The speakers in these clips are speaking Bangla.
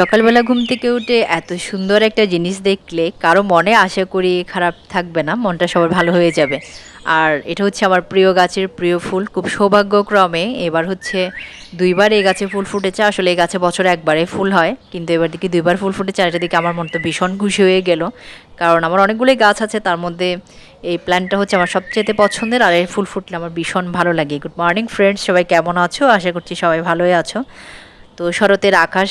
সকালবেলা ঘুম থেকে উঠে এত সুন্দর একটা জিনিস দেখলে কারও মনে আশা করি খারাপ থাকবে না, মনটা সবার ভালো হয়ে যাবে। আর এটা হচ্ছে আমার প্রিয় গাছের প্রিয় ফুল, খুব সৌভাগ্যক্রমে এবার হচ্ছে দুইবার এই গাছে ফুল ফুটেছে, আসলে এই গাছে বছরে একবারে ফুল হয়, কিন্তু এবার দিকে দুইবার ফুল ফুটেছে, আর এটা দিকে আমার মন তো ভীষণ খুশি হয়ে গেল। কারণ আমার অনেকগুলোই গাছ আছে, তার মধ্যে এই প্ল্যানটা হচ্ছে আমার সবচেয়ে পছন্দের, আর এই ফুল ফুটলে আমার ভীষণ ভালো লাগে। গুড মর্নিং ফ্রেন্ডস, সবাই কেমন আছো? আশা করছি সবাই ভালোই আছো। তো শরতের আকাশ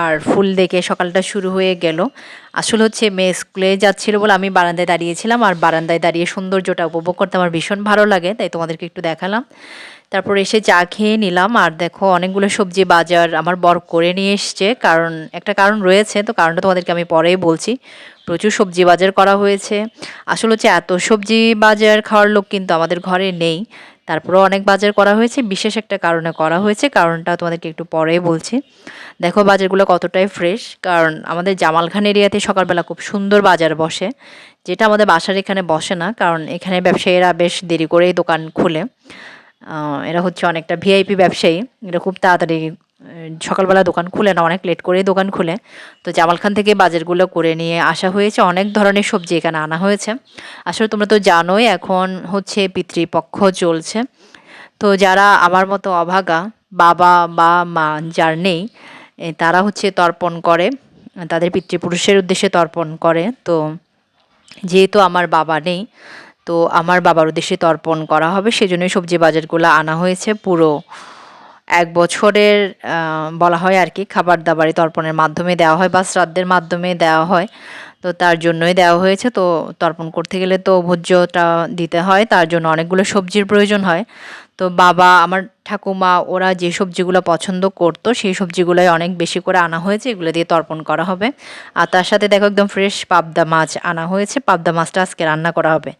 আর ফুল দেখে সকালটা শুরু হয়ে গেল। আসলে হচ্ছে মেয়ে স্কুলে যাচ্ছিল বলে আমি বারান্দায় দাঁড়িয়েছিলাম আর বারান্দায় দাঁড়িয়ে সৌন্দর্যটা উপভোগ করতে আমার ভীষণ ভালো লাগে, তাই তোমাদেরকে একটু দেখালাম। তারপর এসে চা খেয়ে নিলাম আর দেখো অনেকগুলো সবজি বাজার আমার বর করে নিয়ে এসছে। কারণ একটা কারণ রয়েছে, তো কারণটা তোমাদেরকে আমি পরেই বলছি। প্রচুর সবজি বাজার করা হয়েছে। আসলে হচ্ছে এত সবজি বাজার খাওয়ার লোক কিন্তু আমাদের ঘরে নেই। তারপরেও অনেক বাজার করা হয়েছে। বিশেষ একটা কারণে করা হয়েছে। কারণটা তোমাদেরকে একটু পরেই বলছি। দেখো, বাজারগুলো কতটাই ফ্রেশ কারণ আমাদের জামালখান এরিয়াতে সকালবেলা খুব সুন্দর বাজার বসে। যেটা আমাদের বাসার এখানে বসে না, কারণ এখানে ব্যবসায়ীরা বেশ দেরি করেই দোকান খুলে। এরা হচ্ছে অনেকটা ভিআইপি ব্যবসায়ী। এরা খুব তাড়াতাড়ি সকালবেলা দোকান খুলে না, অনেক লেট করেই দোকান খুলে। তো জামালখান থেকে বাজারগুলো করে নিয়ে আসা হয়েছে। অনেক ধরনের সবজি এখানে আনা হয়েছে। আসলে তোমরা তো জানোই, এখন হচ্ছে পিতৃপক্ষ চলছে। তো যারা আমার মতো অভাগা, বাবা বা মা যার নেই তারা হচ্ছে তর্পণ করে, তাদের পিতৃপুরুষের উদ্দেশ্যে তর্পণ করে। তো যেহেতু আমার বাবা নেই, তো আমার বাবার উদ্দেশ্যে তর্পণ করা হবে। সেজন্যই সবজি বাজারগুলো আনা হয়েছে পুরো এক বছরের বলা হয় আর কি খাবার দাবারই তর্পণের মাধ্যমে দেওয়া হয় বা শ্রাদ্ধের মাধ্যমে দেওয়া হয়। তো তার জন্যই দেওয়া হয়েছে। তো তর্পণ করতে গেলে তো ভোজ্যটা দিতে হয়, তার জন্য অনেকগুলো সবজির প্রয়োজন হয়। তো বাবা, আমার ঠাকুমা, ওরা যে সবজিগুলো পছন্দ করতো, সেই সবজিগুলোই অনেক বেশি করে আনা হয়েছে, এগুলো দিয়ে তর্পণ করা হবে। আর তার সাথে দেখো একদম ফ্রেশ পাবদা মাছ আনা হয়েছে। পাবদা মাছটা আজকে রান্না করা হবে।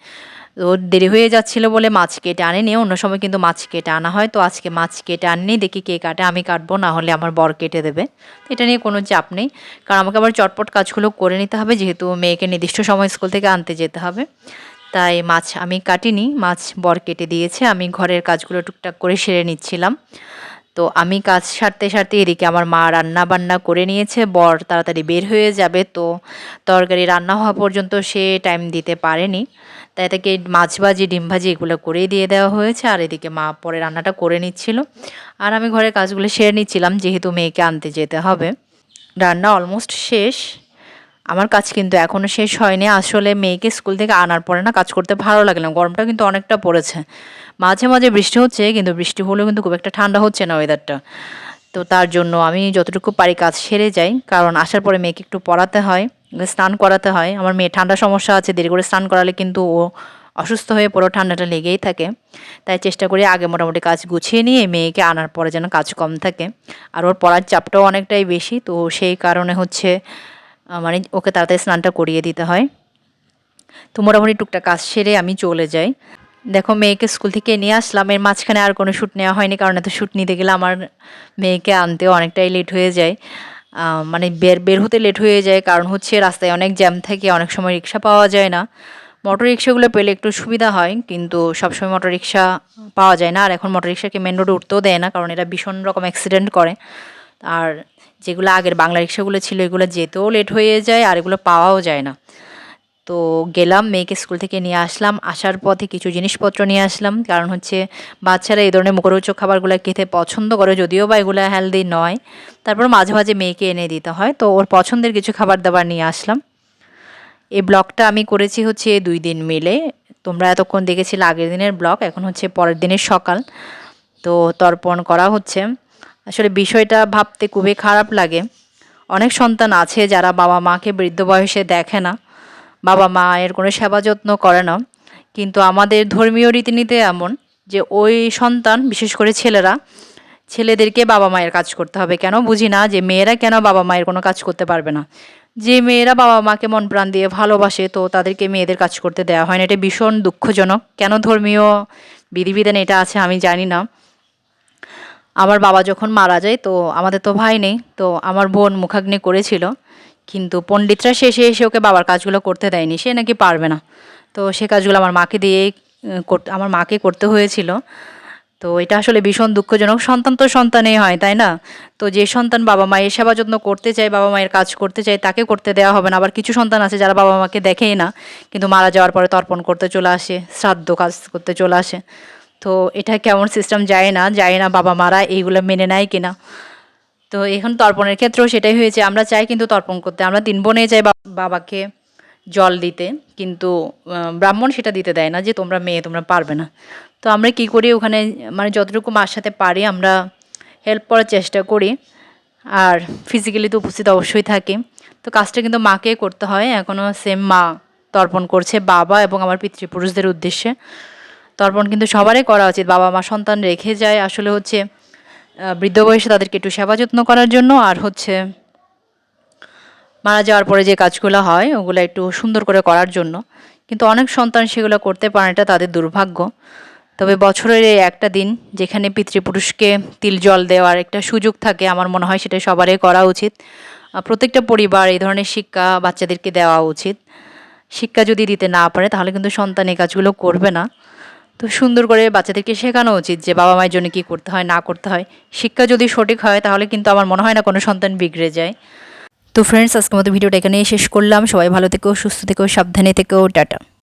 তো দেরি হয়ে যাচ্ছিল বলে মাছ কেটে আনেনি। অন্য সময় কিন্তু মাছ কেটে আনা হয়। তো আজকে মাছ কেটে আননি। দেখি কে কাটে, আমি কাটবো, না হলে আমার বর কেটে দেবে। এটা নিয়ে কোনো চাপ নেই। কারণ আমাকে আবার চটপট কাজগুলো করে নিতে হবে। যেহেতু মেয়েকে নির্দিষ্ট সময় স্কুল থেকে আনতে যেতে হবে। তাই মাছ আমি কাটিনি। মাছ বর কেটে দিয়েছে। আমি ঘরের কাজগুলো টুকটাক করে সেরে নিচ্ছিলাম। তো আমি কাজ সারতে সারতে এদিকে আমার মা রান্না বান্না করে নিয়েছে, বর তাড়াতাড়ি বের হয়ে যাবে, তো তরকারি রান্না হওয়া পর্যন্ত সে টাইম দিতে পারেনি। তাই তাকে মাছ ভাজি, ডিম ভাজি এগুলো করেই দিয়ে দেওয়া হয়েছে, আর এদিকে মা পরে রান্নাটা করে নিচ্ছিল। আর আমি ঘরের কাজগুলো সেরে নিচ্ছিলাম, যেহেতু মেয়েকে আনতে যেতে হবে। রান্না অলমোস্ট শেষ। আমার কাজ কিন্তু এখনও শেষ হয়নি। আসলে মেয়েকে স্কুল থেকে আনার পরে না কাজ করতে ভালো লাগে না, গরমটা কিন্তু অনেকটা পড়েছে। মাঝে মাঝে বৃষ্টি হচ্ছে, কিন্তু বৃষ্টি হলেও কিন্তু খুব একটা ঠান্ডা হচ্ছে না ওয়েদারটা তো তার জন্য আমি যতটুকু পারি কাজ সেরে যাই, কারণ আসার পরে মেয়েকে একটু পড়াতে হয়, স্নান করাতে হয়। আমার মেয়ে ঠান্ডা সমস্যা আছে, দেরি করে স্নান করালে কিন্তু ও অসুস্থ হয়ে পুরো ঠান্ডাটা লেগেই থাকে। তাই চেষ্টা করি আগে মোটামুটি কাজ গুছিয়ে নিয়ে মেয়েকে আনার পরে যেন কাজ কম থাকে। আর ওর পড়ার চাপটাও অনেকটাই বেশি, তো সেই কারণে হচ্ছে মানে ওকে তাড়াতাড়ি স্নানটা করিয়ে দিতে হয়। তো মোটামুটি টুকটা কাজ সেরে আমি চলে যাই। দেখো, মেয়েকে স্কুল থেকে নিয়ে আসলাম। এর মাঝখানে আর কোনো শ্যুট নেওয়া হয়নি, কারণ এত শ্যুট নিতে গেলে আমার মেয়েকে আনতেও অনেকটাই লেট হয়ে যায়। মানে বের বের হতে লেট হয়ে যায়। কারণ হচ্ছে রাস্তায় অনেক জ্যাম থাকে, অনেক সময় রিক্সা পাওয়া যায় না। মোটর রিক্সাগুলো পেলে একটু সুবিধা হয়, কিন্তু সবসময় মোটর রিক্সা পাওয়া যায় না। আর এখন মোটর রিক্সাকে মেন রোডে উঠতেও দেয় না, কারণ এরা ভীষণ রকম অ্যাক্সিডেন্ট করে। আর যেগুলো আগের বাংলা রিক্সাগুলো ছিল, এগুলো যেতেও লেট হয়ে যায়, আর এগুলো পাওয়াও যায় না। তো গেলাম, মেয়েকে স্কুল থেকে নিয়ে আসলাম। আসার পথে কিছু জিনিসপত্র নিয়ে আসলাম। কারণ হচ্ছে বাচ্চারা এই ধরনের মুখরোচক খাবারগুলো খেতে পছন্দ করে, যদিও বা এগুলো হেলদি নয়। তারপর মাঝে মাঝে মেয়েকে এনে দিতে হয়। তো ওর পছন্দের কিছু খাবার দাবার নিয়ে আসলাম। এই ব্লগটা আমি করেছি হচ্ছে দুই দিন মিলে। তোমরা এতক্ষণ দেখেছিলে আগের দিনের ব্লগ, এখন হচ্ছে পরের দিনের সকাল। তো তর্পণ করা হচ্ছে। আসলে বিষয়টা ভাবতে খুবই খারাপ লাগে। অনেক সন্তান আছে যারা বাবা মাকে বৃদ্ধ বয়সে দেখে না। বাবা মায়ের কোনো সেবা যত্ন করে না। কিন্তু আমাদের ধর্মীয় রীতিনীতি এমন যে ওই সন্তান, বিশেষ করে ছেলেরা, ছেলেদেরকে বাবা মায়ের কাজ করতে হবে। কেন বুঝি না যে মেয়েরা কেন বাবা মায়ের কোনো কাজ করতে পারবে না? যে মেয়েরা বাবা মাকে মন প্রাণ দিয়ে ভালোবাসে, তো তাদেরকে মেয়েদের কাজ করতে দেওয়া হয় না। এটা ভীষণ দুঃখজনক। কেন ধর্মীয় বিধিবিধান এটা আছে আমি জানি না। আমার বাবা যখন মারা যায়, তো আমাদের তো ভাই নেই, তো আমার বোন মুখাগ্নি করেছিল। কিন্তু পণ্ডিতরা শেষে এসে ওকে বাবার কাজগুলো করতে দেয়নি, সে নাকি পারবে না। তো সে কাজগুলো আমার মাকে দিয়েই আমার মাকে করতে হয়েছিল। তো এটা আসলে ভীষণ দুঃখজনক। সন্তান তো সন্তানই হয়, তাই না? তো যে সন্তান বাবা মায়ের সেবা যত্ন করতে চায়, বাবা মায়ের কাজ করতে চায়, তাকে করতে দেওয়া হবে না। আবার কিছু সন্তান আছে যারা বাবা মাকে দেখেই না, কিন্তু মারা যাওয়ার পরে তর্পণ করতে চলে আসে, শ্রাদ্ধ কাজ করতে চলে আসে। তো এটা কেমন সিস্টেম যায় না যায় না বাবা মারা এইগুলো মেনে নেয় কিনা। তো এখন তর্পণের ক্ষেত্রেও সেটাই হয়েছে, আমরা চাই কিন্তু তর্পণ করতে। আমরা তিন বোনে বা- বাবাকে জল দিতে, কিন্তু ব্রাহ্মণ সেটা দিতে দেয় না যে তোমরা মেয়ে, তোমরা পারবে না। তো আমরা কি করি ওখানে মানে যতটুকু মার সাথে পারি, আমরা হেল্প করার চেষ্টা করি। আর ফিজিক্যালি তো উপস্থিত অবশ্যই থাকি। তো কাজটা কিন্তু মাকে করতে হয়। এখনও সেম মা তর্পণ করছে বাবা এবং আমার পিতৃপুরুষদের উদ্দেশ্যে। তর্পণ কিন্তু সবারই করা উচিত। বাবা মা সন্তান রেখে যায় আসলে হচ্ছে বৃদ্ধ বয়সে তাদেরকে একটু সেবা যত্ন করার জন্য আর হচ্ছে মারা যাওয়ার পরে যে কাজগুলো হয় ওগুলো একটু সুন্দর করে করার জন্য। কিন্তু অনেক সন্তান সেগুলো করতে পারে এটা তাদের দুর্ভাগ্য। তবে বছরের এই একটা দিন যেখানে পিতৃপুরুষকে তিল জল দেওয়ার একটা সুযোগ থাকে, আমার মনে হয় সেটা সবারই করা উচিত। প্রত্যেকটা পরিবার এই ধরনের শিক্ষা বাচ্চাদেরকে দেওয়া উচিত। শিক্ষা যদি দিতে না পারে তাহলে কিন্তু সন্তান এই কাজগুলো করবে না। তো সুন্দর করে বাচ্চাদেরকে শেখানো উচিত যে বাবা মায়ের জন্য কী করতে হয়, না করতে হয়। শিক্ষা যদি সঠিক হয়, তাহলে কিন্তু আমার মনে হয় না কোনো সন্তান বিগড়ে যায়। তো ফ্রেন্ডস আজকের মতো ভিডিওটা এখানেই শেষ করলাম। সবাই ভালো থেকো, সুস্থ থেকো, সাবধানে থেকো, টাটা।